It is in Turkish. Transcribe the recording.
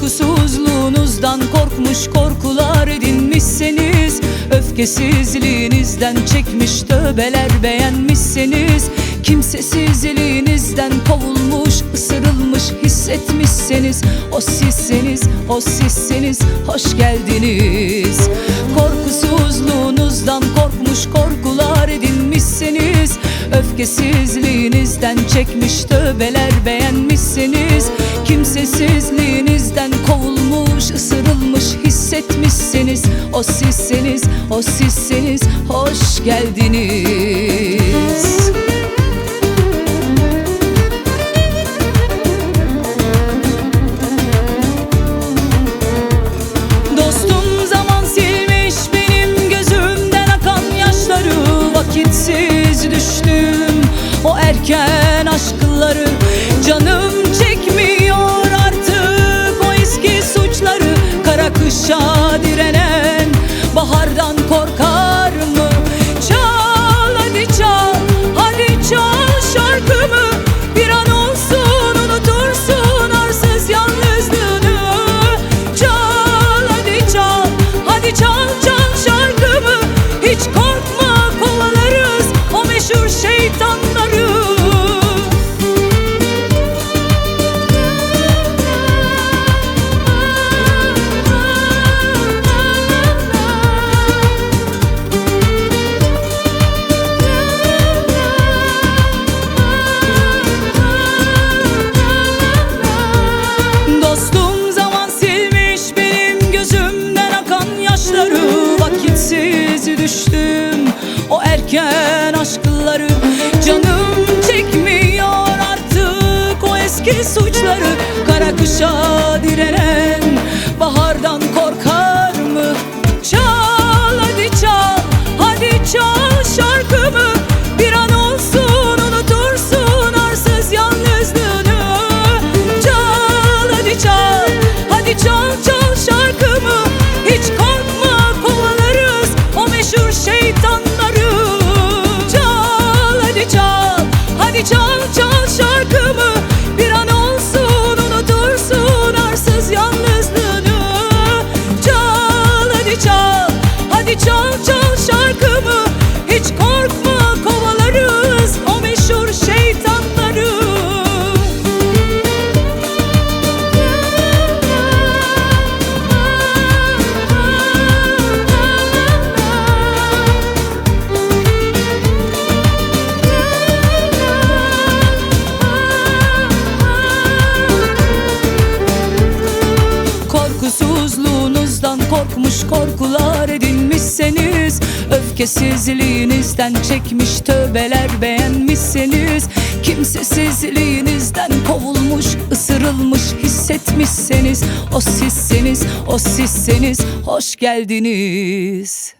Korkusuzluğunuzdan korkmuş korkular edinmişseniz Öfkesizliğinizden çekmiş tövbeler beğenmişseniz Kimsesizliğinizden kovulmuş, ısırılmış hissetmişseniz O sizseniz, o sizseniz hoş geldiniz. Korkusuzluğunuzdan korkmuş korkular edinmişseniz Öfkesizliğinizden çekmiş tövbeler beğenmişseniz Kimsesizliğinizden kovulmuş, ısırılmış hissetmişseniz O sizseniz, o sizseniz hoş geldiniz. Dostum zaman silmiş benim gözümden akan yaşları. Vakitsiz düştüm o erken por o erken aşkları Canım çekmiyor artık. O eski suçları Kara kışa direnen Korkusuzluğunuzdan korkmuş korkular edinmişseniz Öfkesizliğinizden çekmiş tövbeler beğenmişseniz Kimsesizliğinizden kovulmuş, ısırılmış hissetmişseniz O sizseniz, o sizseniz hoş geldiniz